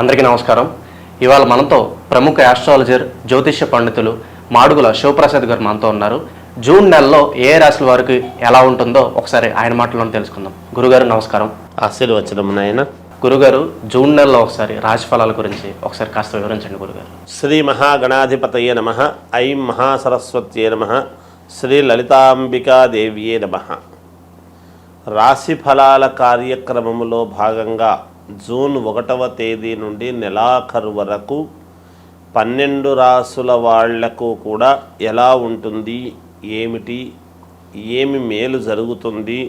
అందరికీ నమస్కారం. ఇవాళ మనతో ప్రముఖ ఆస్ట్రాలజర్ జ్యోతిష్య పండితులు మాడుగుల శివప్రసాద్ గారు మనతో ఉన్నారు. జూన్ నెలలో ఏ రాశుల వారికి ఎలా ఉంటుందో ఒకసారి ఆయన మాటలను తెలుసుకుందాం. గురుగారు నమస్కారం. ఆశీర్వచనం నాయన. గురుగారు జూన్ నెలలో ఒకసారి రాశి ఫలాల గురించి ఒకసారి కాస్త వివరించండి గురుగారు. శ్రీ మహాగణాధిపతయే నమ ఐం మహాసరస్వత్యే నమ శ్రీ లలితాంబికాదేవియే నమ. రాశి ఫలాల కార్యక్రమములో భాగంగా జూన్ ఒకటవ తేదీ నుండి నెలాఖరు వరకు పన్నెండు రాసుల వాళ్ళకు కూడా ఎలా ఉంటుంది ఏమిటి ఏమి మేలు జరుగుతుంది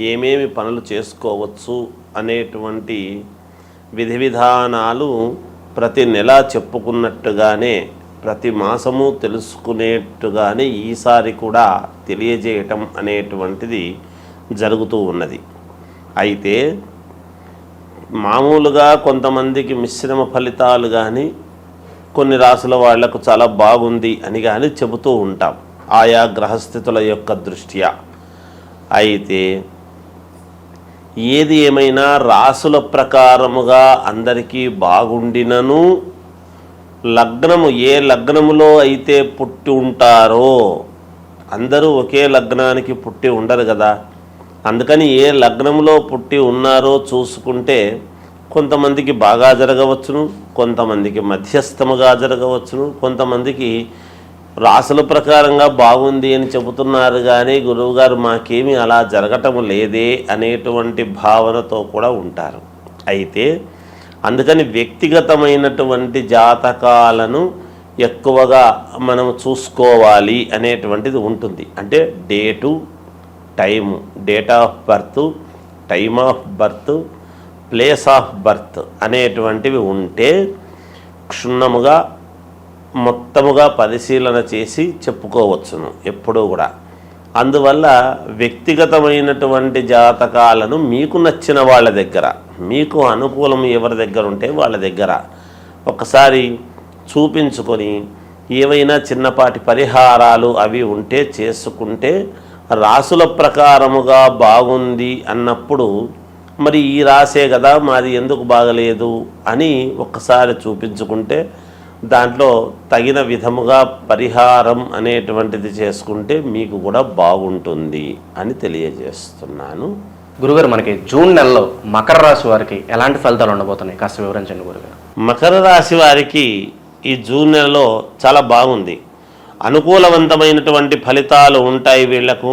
ఏమేమి పనులు చేసుకోవచ్చు అనేటువంటి విధి విధానాలు ప్రతి నెల చెప్పుకున్నట్టుగానే ప్రతి మాసము తెలుసుకునేట్టుగానే ఈసారి కూడా తెలియజేయటం అనేటువంటిది జరుగుతూ ఉన్నది. అయితే మామూలుగా కొంతమందికి మిశ్రమ ఫలితాలు కానీ కొన్ని రాసుల వాళ్ళకు చాలా బాగుంది అని కానీ చెబుతూ ఉంటాం. ఆయా గ్రహస్థితుల యొక్క దృష్ట్యా. అయితే ఏది ఏమైనా రాసుల ప్రకారముగా అందరికీ బాగుండినను లగ్నము ఏ లగ్నములో అయితే పుట్టి ఉంటారో అందరూ ఒకే లగ్నానికి పుట్టి ఉండరు కదా. అందుకని ఏ లగ్నంలో పుట్టి ఉన్నారో చూసుకుంటే కొంతమందికి బాగా జరగవచ్చును కొంతమందికి మధ్యస్థముగా జరగవచ్చును కొంతమందికి రాసుల ప్రకారంగా బాగుంది అని చెబుతున్నారు కానీ గురువుగారు మాకేమీ అలా జరగటం లేదే అనేటువంటి భావనతో కూడా ఉంటారు. అయితే అందుకని వ్యక్తిగతమైనటువంటి జాతకాలను ఎక్కువగా మనం చూసుకోవాలి అనేటువంటిది ఉంటుంది. అంటే date time date of birth time of birth place of birth అనేటువంటివి ఉంటే క్షుణ్ణముగా మొత్తముగా పరిశీలన చేసి చెప్పుకోవచ్చును ఎప్పుడూ కూడా. అందువల్ల వ్యక్తిగతమైనటువంటి జాతకాలను మీకు నచ్చిన వాళ్ళ దగ్గర మీకు అనుకూలం ఎవరి దగ్గర ఉంటే వాళ్ళ దగ్గర ఒకసారి చూపించుకొని ఏవైనా చిన్నపాటి పరిహారాలు అవి ఉంటే చేసుకుంటే రాసుల ప్రకారముగా బాగుంది అన్నప్పుడు మరి ఈ రాసే కదా మాది ఎందుకు బాగలేదు అని ఒక్కసారి చూపించుకుంటే దాంట్లో తగిన విధముగా పరిహారం అనేటువంటిది చేసుకుంటే మీకు కూడా బాగుంటుంది అని తెలియజేస్తున్నాను. గురుగారు మనకి జూన్ నెలలో మకర రాశి వారికి ఎలాంటి ఫలితాలు ఉండబోతున్నాయి? కాస్త వివరించండి గురుగారు. మకర రాశి వారికి ఈ జూన్ నెలలో చాలా బాగుంది. అనుకూలవంతమైనటువంటి ఫలితాలు ఉంటాయి వీళ్ళకు.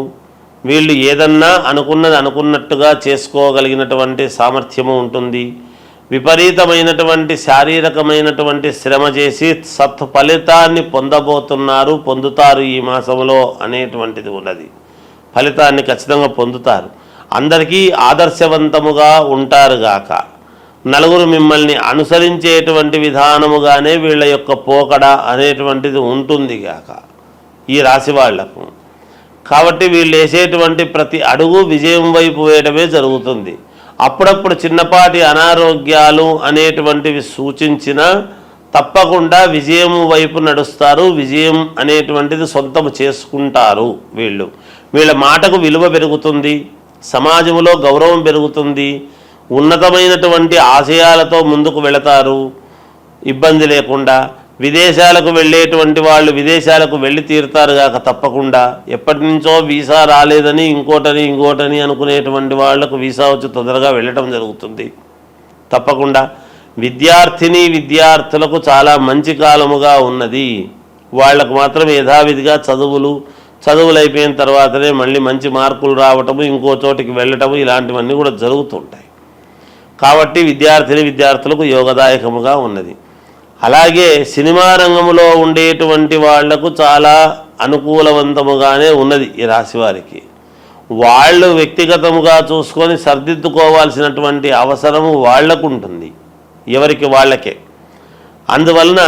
వీళ్ళు ఏదన్నా అనుకున్నది అనుకున్నట్టుగా చేసుకోగలిగినటువంటి సామర్థ్యము ఉంటుంది. విపరీతమైనటువంటి శారీరకమైనటువంటి శ్రమ చేసి సత్ ఫలితాన్ని పొందబోతున్నారు పొందుతారు ఈ మాసంలో అనేటువంటిది ఉన్నది. ఫలితాన్ని ఖచ్చితంగా పొందుతారు. అందరికీ ఆదర్శవంతముగా ఉంటారుగాక నలుగురు మిమ్మల్ని అనుసరించేటువంటి విధానముగానే వీళ్ళ యొక్క పోకడ అనేటువంటిది ఉంటుంది గాక ఈ రాశి వాళ్ళకు. కాబట్టి వీళ్ళు వేసేటువంటి ప్రతి అడుగు విజయం వైపు వేయడమే జరుగుతుంది. అప్పుడప్పుడు చిన్నపాటి అనారోగ్యాలు అనేటువంటివి సూచించిన తప్పకుండా విజయం వైపు నడుస్తారు. విజయం అనేటువంటిది సొంతం చేసుకుంటారు వీళ్ళు. వీళ్ళ మాటకు విలువ పెరుగుతుంది. సమాజంలో గౌరవం పెరుగుతుంది. ఉన్నతమైనటువంటి ఆశయాలతో ముందుకు వెళతారు. ఇబ్బంది లేకుండా విదేశాలకు వెళ్ళేటువంటి వాళ్ళు విదేశాలకు వెళ్ళి తీరుతారు కాక తప్పకుండా. ఎప్పటి నుంచో వీసా రాలేదని ఇంకోటని ఇంకోటని అనుకునేటువంటి వాళ్ళకు వీసా వచ్చి తొందరగా వెళ్ళటం జరుగుతుంది. తప్పకుండా విద్యార్థిని విద్యార్థులకు చాలా మంచి కాలముగా ఉన్నది. వాళ్ళకు మాత్రం యథావిధిగా చదువులు చదువులు అయిపోయిన తర్వాతనే మళ్ళీ మంచి మార్కులు రావటము ఇంకో చోటికి వెళ్ళటము ఇలాంటివన్నీ కూడా జరుగుతుంటాయి. కాబట్టి విద్యార్థిని విద్యార్థులకు యోగదాయకముగా ఉన్నది. అలాగే సినిమా రంగంలో ఉండేటువంటి వాళ్ళకు చాలా అనుకూలవంతముగానే ఉన్నది ఈ రాశి వారికి. వాళ్ళు వ్యక్తిగతముగా చూసుకొని సర్దిద్దుకోవాల్సినటువంటి అవసరము వాళ్ళకు ఉంటుంది ఎవరికి వాళ్ళకే. అందువలన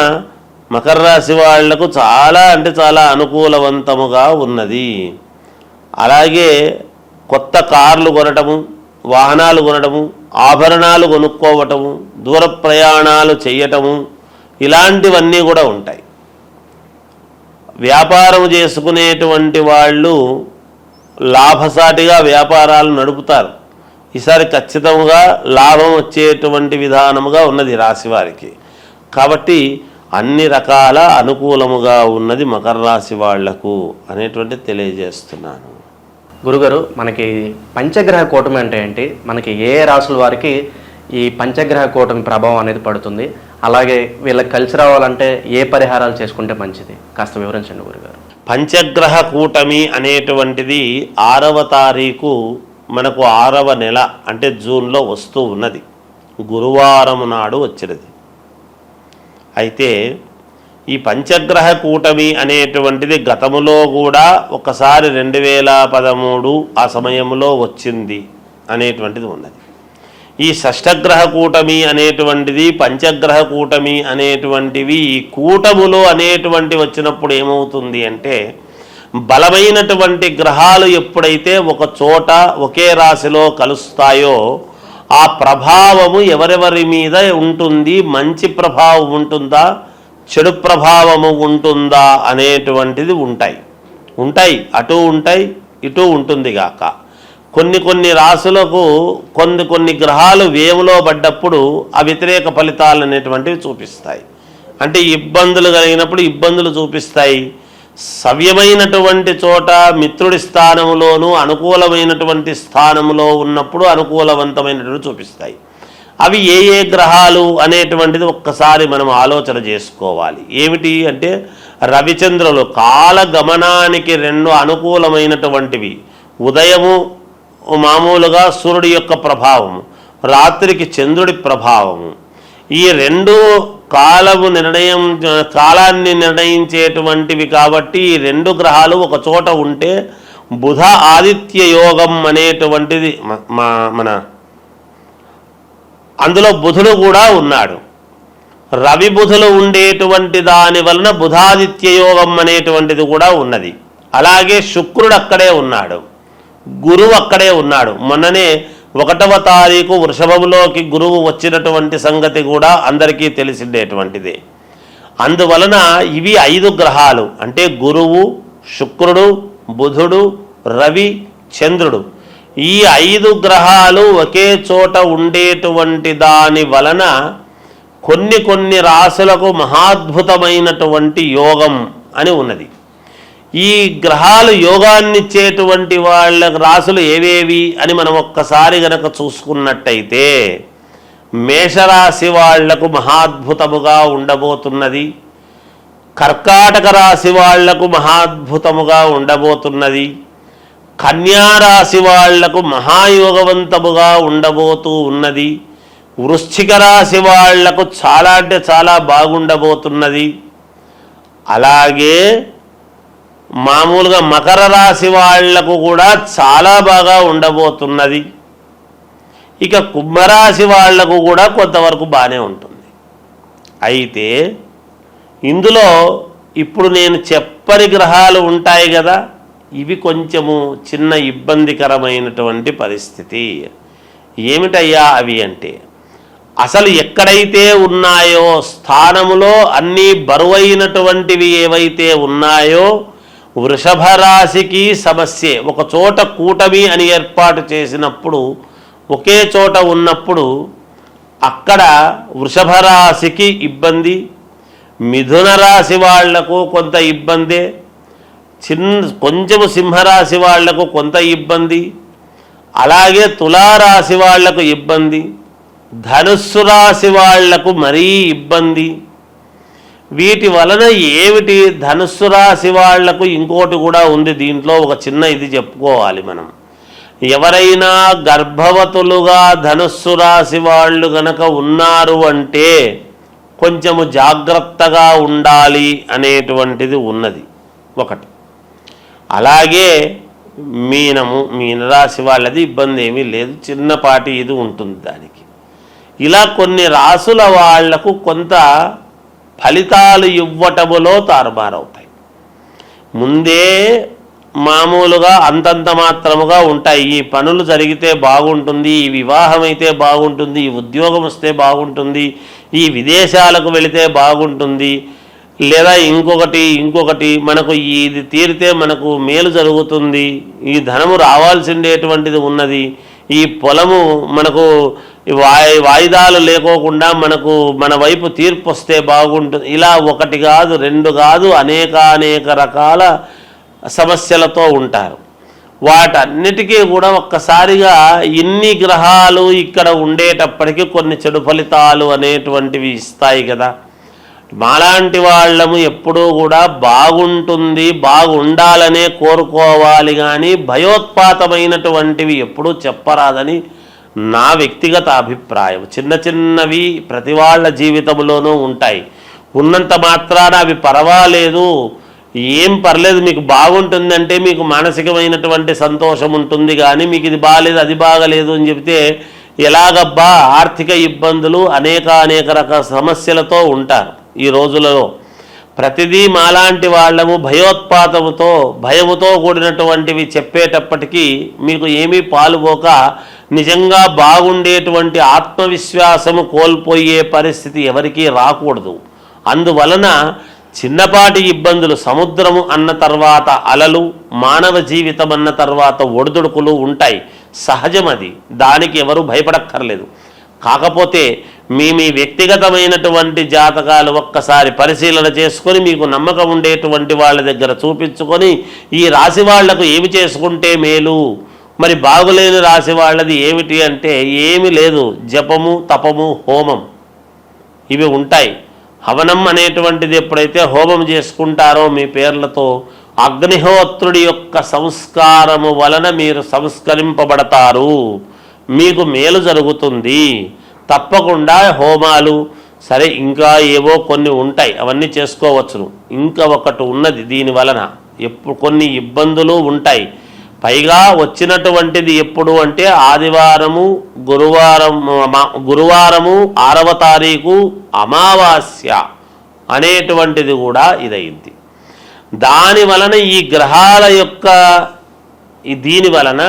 మకర రాశి వాళ్ళకు చాలా అంటే చాలా అనుకూలవంతముగా ఉన్నది. అలాగే కొత్త కార్లు కొనటము వాహనాలు కొనటము ఆభరణాలు కొనుక్కోవటము దూర ప్రయాణాలు చేయటము ఇలాంటివన్నీ కూడా ఉంటాయి. వ్యాపారం చేసుకునేటువంటి వాళ్ళు లాభసాటిగా వ్యాపారాలు నడుపుతారు. ఈసారి ఖచ్చితంగా లాభం వచ్చేటువంటి విధానముగా ఉన్నది రాశి వారికి. కాబట్టి అన్ని రకాల అనుకూలముగా ఉన్నది మకర రాశి వాళ్ళకు అనేటువంటి తెలియజేస్తున్నాను. గురుగారు మనకి పంచగ్రహ కూటమి అంటే ఏంటి? మనకి ఏ రాసుల వారికి ఈ పంచగ్రహ కూటమి ప్రభావం అనేది పడుతుంది? అలాగే వీళ్ళకి కలిసి రావాలంటే ఏ పరిహారాలు చేసుకుంటే మంచిది? కాస్త వివరించండి గురుగారు. పంచగ్రహ కూటమి అనేటువంటిది ఆరవ తారీఖు మనకు ఆరవ నెల అంటే జూన్లో వస్తూ ఉన్నది. గురువారం నాడు వచ్చినది. అయితే ఈ పంచగ్రహ కూటమి అనేటువంటిది గతములో కూడా ఒకసారి రెండు వేల పదమూడు ఆ సమయంలో వచ్చింది అనేటువంటిది ఉన్నది. ఈ షష్టగ్రహ కూటమి అనేటువంటిది పంచగ్రహ కూటమి అనేటువంటివి ఈ కూటములు అనేటువంటి వచ్చినప్పుడు ఏమవుతుంది అంటే బలమైనటువంటి గ్రహాలు ఎప్పుడైతే ఒక చోట ఒకే రాశిలో కలుస్తాయో ఆ ప్రభావము ఎవరెవరి మీద ఉంటుంది? మంచి ప్రభావం ఉంటుందా? చెడు ప్రభావము ఉంటుందా అనేటువంటిది ఉంటాయి. ఉంటాయి అటు ఉంటాయి ఇటు ఉంటుంది గాక. కొన్ని కొన్ని రాసులకు కొన్ని కొన్ని గ్రహాలు వేములో పడ్డప్పుడు ఆ వ్యతిరేక ఫలితాలు అనేటువంటివి చూపిస్తాయి. అంటే ఇబ్బందులు కలిగినప్పుడు ఇబ్బందులు చూపిస్తాయి. సవ్యమైనటువంటి చోట మిత్రుడి స్థానంలోనూ అనుకూలమైనటువంటి స్థానములో ఉన్నప్పుడు అనుకూలవంతమైనటువంటి చూపిస్తాయి. అవి ఏ ఏ గ్రహాలు అనేటువంటిది ఒక్కసారి మనం ఆలోచన చేసుకోవాలి. ఏమిటి అంటే రవిచంద్రులు కాల గమనానికి రెండు అనుకూలమైనటువంటివి. ఉదయము మామూలుగా సూర్యుడి యొక్క ప్రభావము రాత్రికి చంద్రుడి ప్రభావము. ఈ రెండు కాలము నిర్ణయం కాలాన్ని నిర్ణయించేటువంటివి కాబట్టి ఈ రెండు గ్రహాలు ఒక చోట ఉంటే బుధ ఆదిత్య యోగం అనేటువంటిది మన అందులో బుధుడు కూడా ఉన్నాడు. రవి బుధులు ఉండేటువంటి దాని వలన బుధాదిత్య యోగం అనేటువంటిది కూడా ఉన్నది. అలాగే శుక్రుడు అక్కడే ఉన్నాడు. గురువు అక్కడే ఉన్నాడు. మొన్ననే ఒకటవ తారీఖు వృషభంలోకి గురువు వచ్చినటువంటి సంగతి కూడా అందరికీ తెలిసిండేటువంటిది. అందువలన ఇవి ఐదు గ్రహాలు. అంటే గురువు శుక్రుడు బుధుడు రవి చంద్రుడు. ఈ ఐదు గ్రహాలు ఒకే చోట ఉండేటువంటి దాని వలన కొన్ని కొన్ని రాశులకు మహాద్భుతమైనటువంటి యోగం అని ఉన్నది. ఈ గ్రహాలు యోగాన్నిచ్చేటువంటి వాళ్ళ రాశులు ఏవేవి అని మనం ఒక్కసారి గనక చూసుకున్నట్టయితే మేషరాశి వాళ్ళకు మహాద్భుతముగా ఉండబోతున్నది. కర్కాటక రాశి వాళ్ళకు మహాద్భుతముగా ఉండబోతున్నది. కన్యా రాశి వాళ్ళకు మహాయోగవంతముగా ఉండబోతూ ఉన్నది. వృశ్చిక రాశి వాళ్ళకు చాలా అంటే చాలా బాగుండబోతున్నది. అలాగే మామూలుగా మకర రాశి వాళ్ళకు కూడా చాలా బాగా ఉండబోతున్నది. ఇక కుంభరాశి వాళ్ళకు కూడా కొంతవరకు బాగానే ఉంటుంది. అయితే ఇందులో ఇప్పుడు నేను చెప్పని గ్రహాలు ఉంటాయి కదా ఇవి కొంచెము చిన్న ఇబ్బందికరమైనటువంటి పరిస్థితి. ఏమిటయ్యా అవి అంటే అసలు ఎక్కడైతే ఉన్నాయో స్థానములో అన్నీ బరువైనటువంటివి ఏవైతే ఉన్నాయో వృషభ రాశికి సమస్యే. ఒక చోట కూటమి అని ఏర్పాటు చేసినప్పుడు ఒకే చోట ఉన్నప్పుడు అక్కడ వృషభ రాశికి ఇబ్బంది మిథున రాశి వాళ్ళకు కొంత ఇబ్బందే. చిన్న కొంచెము సింహరాశి వాళ్ళకు కొంత ఇబ్బంది అలాగే తులారాశి వాళ్ళకు ఇబ్బంది ధనుస్సు రాశి వాళ్ళకు మరీ ఇబ్బంది. వీటి వలన ఏమిటి ధనుస్సు రాశి వాళ్ళకు ఇంకోటి కూడా ఉంది దీంట్లో ఒక చిన్న ఇది చెప్పుకోవాలి మనం. ఎవరైనా గర్భవతులుగా ధనుస్సు రాశి వాళ్ళు గనక ఉన్నారు అంటే కొంచెము జాగ్రత్తగా ఉండాలి అనేటువంటిది ఉన్నది. ఒకటి. అలాగే మీనము మీనరాశి వాళ్ళది ఇబ్బంది ఏమీ లేదు. చిన్నపాటి ఇది ఉంటుంది దానికి. ఇలా కొన్ని రాసుల వాళ్ళకు కొంత ఫలితాలు ఇవ్వటములో తారుమారవుతాయి. ముందే మామూలుగా అంతంత మాత్రముగా ఉంటాయి. ఈ పనులు జరిగితే బాగుంటుంది ఈ వివాహం అయితే బాగుంటుంది ఈ ఉద్యోగం వస్తే బాగుంటుంది ఈ విదేశాలకు వెళితే బాగుంటుంది లేదా ఇంకొకటి ఇంకొకటి మనకు ఇది తీరితే మనకు మేలు జరుగుతుంది. ఈ ధనము రావాల్సిండేటువంటిది ఉన్నది. ఈ పొలము మనకు వాయి వాయిదాలు లేకోకుండా మనకు మన వైపు తీర్పు వస్తే బాగుంటుంది. ఇలా ఒకటి కాదు రెండు కాదు అనేక అనేక రకాల సమస్యలతో ఉంటారు. వాటన్నిటికీ కూడా ఒక్కసారిగా ఇన్ని గ్రహాలు ఇక్కడ ఉండేటప్పటికీ కొన్ని చెడు ఫలితాలు అనేటువంటివి ఇస్తాయి కదా. మాలాంటి వాళ్ళము ఎప్పుడూ కూడా బాగుంటుంది బాగుండాలనే కోరుకోవాలి కానీ భయోత్పాతమైనటువంటివి ఎప్పుడూ చెప్పరాదని నా వ్యక్తిగత అభిప్రాయం. చిన్న చిన్నవి ప్రతి వాళ్ళ జీవితంలోనూ ఉంటాయి. ఉన్నంత మాత్రాన అవి పర్వాలేదు. ఏం పర్లేదు మీకు బాగుంటుందంటే మీకు మానసికమైనటువంటి సంతోషం ఉంటుంది కానీ మీకు ఇది బాగాలేదు అది బాగలేదు అని చెప్తే ఎలాగబ్బా ఆర్థిక ఇబ్బందులు అనేక అనేక రకాల సమస్యలతో ఉంటారు. ఈ రోజులలో ప్రతిదీ మాలాంటి వాళ్ళము భయోత్పాతముతో భయముతో కూడినటువంటివి చెప్పేటప్పటికీ మీకు ఏమీ పాలుపోక నిజంగా బాగుండేటువంటి ఆత్మవిశ్వాసము కోల్పోయే పరిస్థితి ఎవరికీ రాకూడదు. అందువలన చిన్నపాటి ఇబ్బందులు సముద్రము అన్న తర్వాత అలలు మానవ జీవితం అన్న తర్వాత ఒడిదుడుకులు ఉంటాయి. సహజం అది దానికి ఎవరు భయపడక్కర్లేదు. కాకపోతే మీ మీ వ్యక్తిగతమైనటువంటి జాతకాలు ఒక్కసారి పరిశీలన చేసుకొని మీకు నమ్మకం ఉండేటువంటి వాళ్ళ దగ్గర చూపించుకొని ఈ రాశి వాళ్ళకు ఏమి చేసుకుంటే మేలు? మరి బాగులేని రాశి వాళ్ళది ఏమిటి అంటే ఏమి లేదు. జపము తపము హోమం. ఇవి ఉంటాయి. హవనం అనేటువంటిది ఎప్పుడైతే హోమం చేసుకుంటారో మీ పేర్లతో అగ్నిహోత్రుడి యొక్క సంస్కారము వలన మీరు సంస్కరింపబడతారు. మీకు మేలు జరుగుతుంది. తప్పకుండా హోమాలు సరే ఇంకా ఏవో కొన్ని ఉంటాయి. అవన్నీ చేసుకోవచ్చును. ఇంకా ఒకటి ఉన్నది దీని వలన. ఎప్పుడు కొన్ని ఇబ్బందులు ఉంటాయి. పైగా వచ్చినటువంటిది ఎప్పుడు అంటే ఆదివారము గురువారం గురువారము ఆరవ తారీఖు అమావాస్య అనేటువంటిది కూడా ఇదైంది దాని వలన ఈ గ్రహాల యొక్క దీని వలన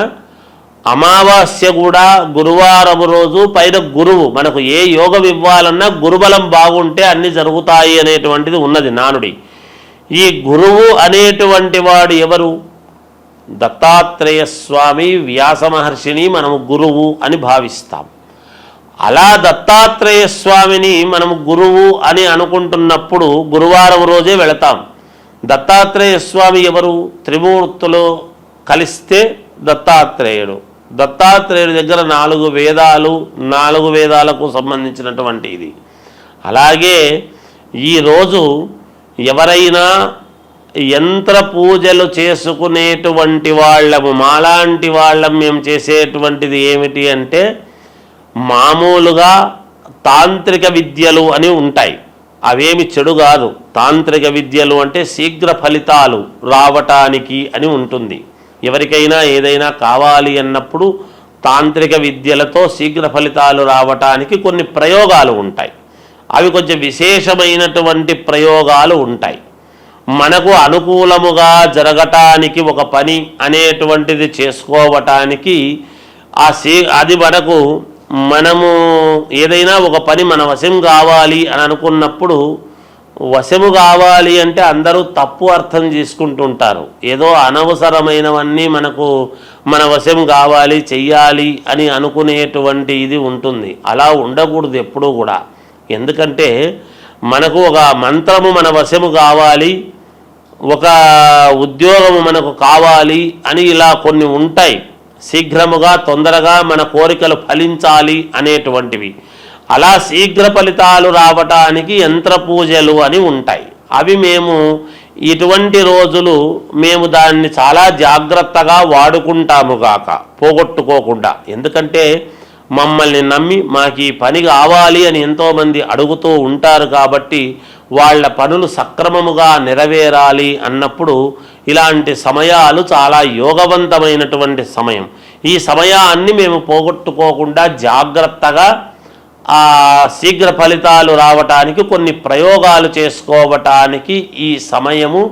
అమావాస్య కూడా గురువారం రోజు పైన గురువు. మనకు ఏ యోగం ఇవ్వాలన్నా గురుబలం బాగుంటే అన్ని జరుగుతాయి అనేటువంటిది ఉన్నది నానుడి. ఈ గురువు అనేటువంటి వాడు ఎవరు? దత్తాత్రేయ స్వామి వ్యాస మహర్షిని మనము గురువు అని భావిస్తాం. అలా దత్తాత్రేయ స్వామిని మనము గురువు అని అనుకుంటున్నప్పుడు గురువారం రోజే వెళతాం. దత్తాత్రేయ స్వామి ఎవరు? త్రిమూర్తులు కలిస్తే దత్తాత్రేయుడు. దత్తాత్రేయుడి దగ్గర నాలుగు వేదాలు నాలుగు వేదాలకు సంబంధించినటువంటి ఇది. అలాగే ఈరోజు ఎవరైనా యంత్ర పూజలు చేసుకునేటువంటి వాళ్ళము మాలాంటి వాళ్ళం మేము చేసేటువంటిది ఏమిటి అంటే మామూలుగా తాంత్రిక విద్యలు అని ఉంటాయి. అవేమి చెడు కాదు. తాంత్రిక విద్యలు అంటే శీఘ్ర ఫలితాలు రావటానికి అని ఉంటుంది. ఎవరికైనా ఏదైనా కావాలి అన్నప్పుడు తాంత్రిక విద్యలతో శీఘ్ర ఫలితాలు రావటానికి కొన్ని ప్రయోగాలు ఉంటాయి. అవి కొంచెం విశేషమైనటువంటి ప్రయోగాలు ఉంటాయి. మనకు అనుకూలముగా జరగటానికి ఒక పని అనేటువంటిది చేసుకోవటానికి ఆ సీ అది మనకు మనము ఏదైనా ఒక పని మన వశం కావాలి అని అనుకున్నప్పుడు వశము కావాలి అంటే అందరూ తప్పు అర్థం చేసుకుంటుంటారు. ఏదో అనవసరమైనవన్నీ మనకు మన వశం కావాలి చెయ్యాలి అని అనుకునేటువంటి ఇది ఉంటుంది. అలా ఉండకూడదు ఎప్పుడూ కూడా. ఎందుకంటే మనకు ఒక మంత్రము మన వశము కావాలి ఒక ఉద్యోగము మనకు కావాలి అని ఇలా కొన్ని ఉంటాయి. శీఘ్రముగా తొందరగా మన కోరికలు ఫలించాలి అనేటువంటివి. అలా శీఘ్ర ఫలితాలు రావటానికి యంత్ర పూజలు అని ఉంటాయి. అవి మేము ఇటువంటి రోజులు మేము దాన్ని చాలా జాగ్రత్తగా వాడుకుంటాము గాక పోగొట్టుకోకుండా. ఎందుకంటే మమ్మల్ని నమ్మి మాకు ఈ పని కావాలి అని ఎంతోమంది అడుగుతూ ఉంటారు కాబట్టి వాళ్ళ పనులు సక్రమముగా నెరవేరాలి అన్నప్పుడు ఇలాంటి సమయాలు చాలా యోగవంతమైనటువంటి సమయం. ఈ సమయాన్ని మేము పోగొట్టుకోకుండా జాగ్రత్తగా ఆ శీఘ్ర ఫలితాలు రావటానికి కొన్ని ప్రయోగాలు చేసుకోవటానికి ఈ సమయము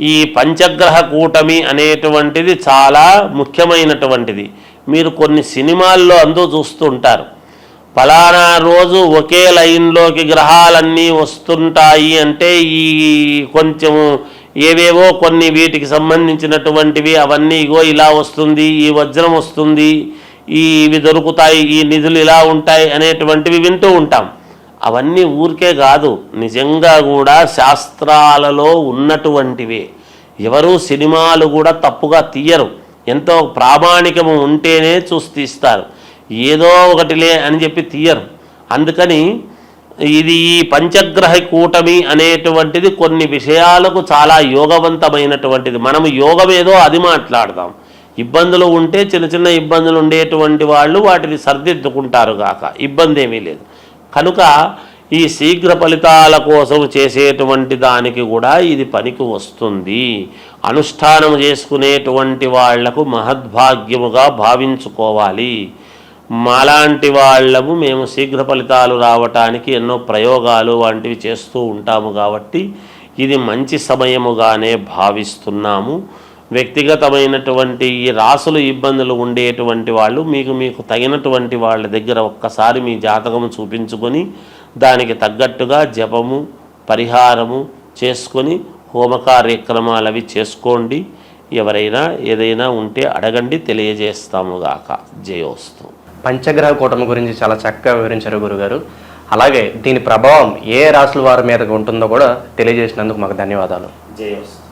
ఈ పంచగ్రహ కూటమి అనేటువంటిది చాలా ముఖ్యమైనటువంటిది. మీరు కొన్ని సినిమాల్లో అందరూ చూస్తుంటారు. ఫలానా రోజు ఒకే లైన్లోకి గ్రహాలన్నీ వస్తుంటాయి అంటే ఈ కొంచెము ఏవేవో కొన్ని వీటికి సంబంధించినటువంటివి అవన్నీ ఇగో ఇలా వస్తుంది ఈ వజ్రం వస్తుంది ఇవి దొరుకుతాయి ఈ నిధులు ఇలా ఉంటాయి అనేటువంటివి వింటూ ఉంటాం. అవన్నీ ఊరికే కాదు నిజంగా కూడా శాస్త్రాలలో ఉన్నటువంటివి. ఎవరు సినిమాలు కూడా తప్పుగా తీయరు. ఎంతో ప్రామాణికము ఉంటేనే చూసి తీస్తారు. ఏదో ఒకటిలే అని చెప్పి తీయరు. అందుకని ఇది ఈ పంచగ్రహ కూటమి అనేటువంటిది కొన్ని విషయాలకు చాలా యోగవంతమైనటువంటిది. మనము యోగం ఏదో అది మాట్లాడదాం. ఇబ్బందులు ఉంటే చిన్న చిన్న ఇబ్బందులు ఉండేటువంటి వాళ్ళు వాటిని సర్దిద్దుకుంటారు గాక. ఇబ్బంది ఏమీ లేదు. కనుక ఈ శీఘ్ర ఫలితాల కోసం చేసేటువంటి దానికి కూడా ఇది పనికి వస్తుంది. అనుష్ఠానం చేసుకునేటువంటి వాళ్ళకు మహద్భాగ్యముగా భావించుకోవాలి. మాలాంటి వాళ్ళము మేము శీఘ్ర ఫలితాలు రావటానికి ఎన్నో ప్రయోగాలు వంటివి చేస్తూ ఉంటాము కాబట్టి ఇది మంచి సమయముగానే భావిస్తున్నాము. వ్యక్తిగతమైనటువంటి ఈ రాసులు ఇబ్బందులు ఉండేటువంటి వాళ్ళు మీకు మీకు తగినటువంటి వాళ్ళ దగ్గర ఒక్కసారి మీ జాతకము చూపించుకొని దానికి తగ్గట్టుగా జపము పరిహారము చేసుకొని హోమ కార్యక్రమాలు అవి చేసుకోండి. ఎవరైనా ఏదైనా ఉంటే అడగండి తెలియజేస్తాము గాక. జయోస్తు. పంచగ్రహ కూటమి గురించి చాలా చక్కగా వివరించారు గురుగారు. అలాగే దీని ప్రభావం ఏ రాశుల వారి మీద ఉంటుందో కూడా తెలియజేసినందుకు మాకు ధన్యవాదాలు. జయోస్తు.